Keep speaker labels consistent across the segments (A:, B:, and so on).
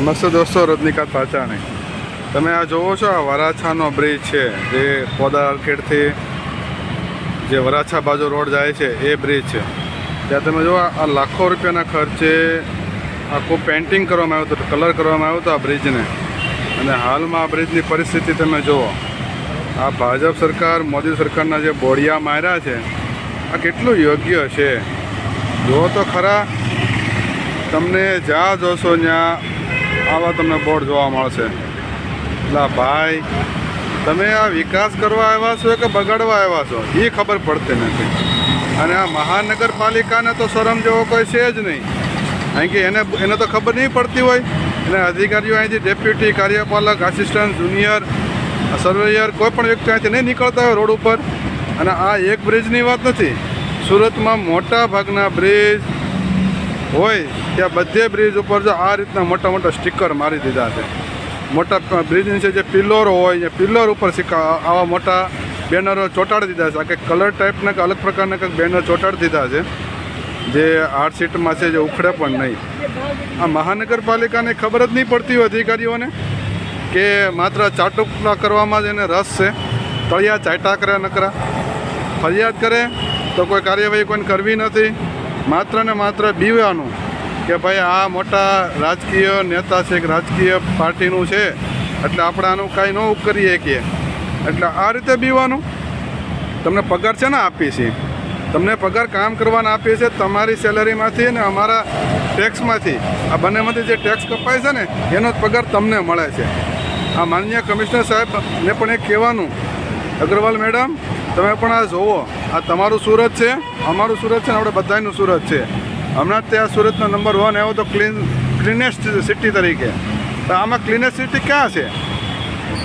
A: મસ્ત દોસ્તો, રજનીકાંત પાચાણી. તમે આ જોવો છો, આ વરાછાનો બ્રિજ છે. જે પોદા આર્કેડથી જે વરાછા બાજુ રોડ જાય છે, એ બ્રિજ છે. ત્યાં તમે જુઓ, આ લાખો રૂપિયાના ખર્ચે આખું પેન્ટિંગ કરવામાં આવ્યું હતું કલર કરવામાં આવ્યો હતો આ બ્રિજને. અને હાલમાં આ બ્રિજની પરિસ્થિતિ તમે જુઓ. આ ભાજપ સરકાર, મોદી સરકારના જે બોડિયા માર્યા છે, આ કેટલું યોગ્ય છે. જુઓ તો ખરા. તમને જ્યાં જોશો ત્યાં આવા તમને બોર્ડ જોવા મળશે. એટલે ભાઈ, તમે આ વિકાસ કરવા આવ્યા છો કે બગાડવા આવ્યા છો? એ ખબર પડતી નથી. અને આ મહાનગરપાલિકાને તો શરમ જેવો કોઈ છે જ નહીં. કારણ કે એને એને તો ખબર નહીં પડતી હોય. અને અધિકારીઓ અહીંથી ડેપ્યુટી કાર્યપાલક આસિસ્ટન્ટ જુનિયર સર્વેયર કોઈ પણ વ્યક્તિ અહીંથી નહીં નીકળતા હોય રોડ ઉપર. અને આ એક બ્રિજની વાત નથી. સુરતમાં મોટા ભાગના બ્રિજ હોય, ત્યાં બધે બ્રિજ ઉપર જો આ રીતના મોટા મોટા સ્ટીકર મારી દીધા છે. મોટા બ્રિજ છે જે પિલ્લર હોય, એ પિલ્લર ઉપર સિક્કા આવા મોટા બેનરો ચોંટાડી દીધા છે. આ કંઈક કલર ટાઈપના કે અલગ પ્રકારના કંઈક બેનર ચોંટાડી દીધા છે. જે આર્ટ સીટમાં છે, જે ઉખડે પણ નહીં. આ મહાનગરપાલિકાને ખબર જ નહીં પડતી અધિકારીઓને કે માત્ર ચાટુકલા કરવામાં જ એને રસ છે. તળિયા ચાટા કરે નકરા. ફરિયાદ કરે તો કોઈ કાર્યવાહી કોઈને કરવી નથી. માત્ર ને માત્ર બીવાનું કે ભાઈ આ મોટા રાજકીય નેતા છે કે રાજકીય પાર્ટીનું છે, એટલે આપણે આનું કાંઈ ન કરીએ શકીએ એટલે આ રીતે બીવાનું તમને પગાર છે ને આપીએ છીએ. તમને પગાર કામ કરવાના આપીએ છીએ, તમારી સેલરીમાંથી અને અમારા ટેક્સમાંથી. આ બંનેમાંથી જે ટેક્સ કપાય છે ને, એનો જ પગાર તમને મળે છે. આ માન્ય કમિશનર સાહેબને પણ એક કહેવાનું. અગ્રવાલ મેડમ, તમે પણ આ જોવો આ તમારું સુરત છે. અમારું સુરત છે ને આપણે બધાનું સુરત છે. હમણાં જ ત્યાં સુરતનો નંબર વન આવ્યો તો ક્લીન ક્લીનેસ્ટ સિટી તરીકે. તો આમાં ક્લીનેસ્ટ સિટી ક્યાં છે?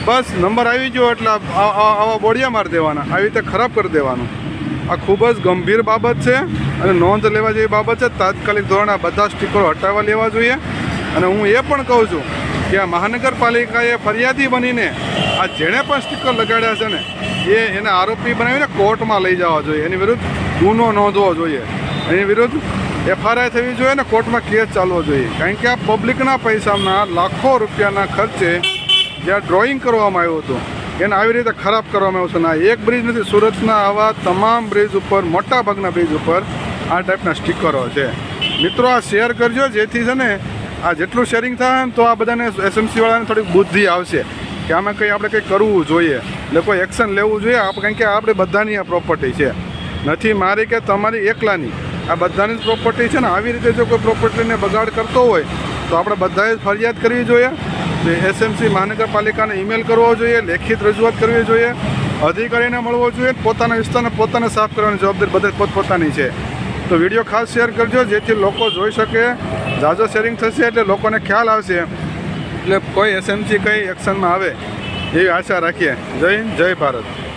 A: બસ નંબર આવી ગયો એટલે આવા બોડિયા મારી દેવાના. આવી રીતે ખરાબ કરી દેવાનું. આ ખૂબ જ ગંભીર બાબત છે અને નોંધ લેવા જેવી બાબત છે. તાત્કાલિક ધોરણે બધા સ્ટીકરો હટાવવા લેવા જોઈએ. અને હું એ પણ કહું છું કે આ મહાનગરપાલિકાએ ફરિયાદી બનીને આ જેણે પણ સ્ટીકર લગાડ્યા છે ને, એ એને આરોપી બનાવીને કોર્ટમાં લઈ જવા જોઈએ. એની વિરુદ્ધ ગુનો નોંધવો જોઈએ. એની વિરુદ્ધ એફઆરઆઈ થવી જોઈએ અને કોર્ટમાં કેસ ચાલવો જોઈએ. કારણ કે આ પબ્લિકના પૈસાના લાખો રૂપિયાના ખર્ચે જ્યાં ડ્રોઈંગ કરવામાં આવ્યું હતું, એને આવી રીતે ખરાબ કરવામાં આવ્યું છે ના એક બ્રિજ નથી, સુરતના આવા તમામ બ્રિજ ઉપર, મોટા ભાગના બ્રિજ ઉપર આ ટાઈપના સ્ટીકરો છે. મિત્રો, આ શેર કરજો, જેથી છે ને આ જેટલું શેરિંગ થાય ને તો આ બધાને એસએમસી વાળાને થોડીક બુદ્ધિ આવશે કે આમાં કંઈ આપણે કંઈ કરવું જોઈએ. એટલે કોઈ એક્શન લેવું જોઈએ. આપણે કારણ કે આપણે બધાની આ પ્રોપર્ટી છે. નથી મારી કે તમારી એકલાની. આ બધાની જ પ્રોપર્ટી છે ને, આવી રીતે જો કોઈ પ્રોપર્ટીને બગાડ કરતો હોય, તો આપણે બધાએ ફરિયાદ કરવી જોઈએ. એસએમસી મહાનગરપાલિકાને ઈમેલ કરવો જોઈએ, લેખિત રજૂઆત કરવી જોઈએ. અધિકારીને મળવો જોઈએ, પોતાના વિસ્તારને પોતાને સાફ કરવાની જવાબદારી બધે પોતપોતાની છે. તો વીડિયો ખાસ શેર કરજો, જેથી લોકો જોઈ શકે. ઝાઝો શેરિંગ થશે એટલે લોકોને ખ્યાલ આવશે. એટલે કોઈ એસએમસી કઈ એક્શનમાં આવે, એવી આશા રાખીએ. જય હિન્દ, જય ભારત.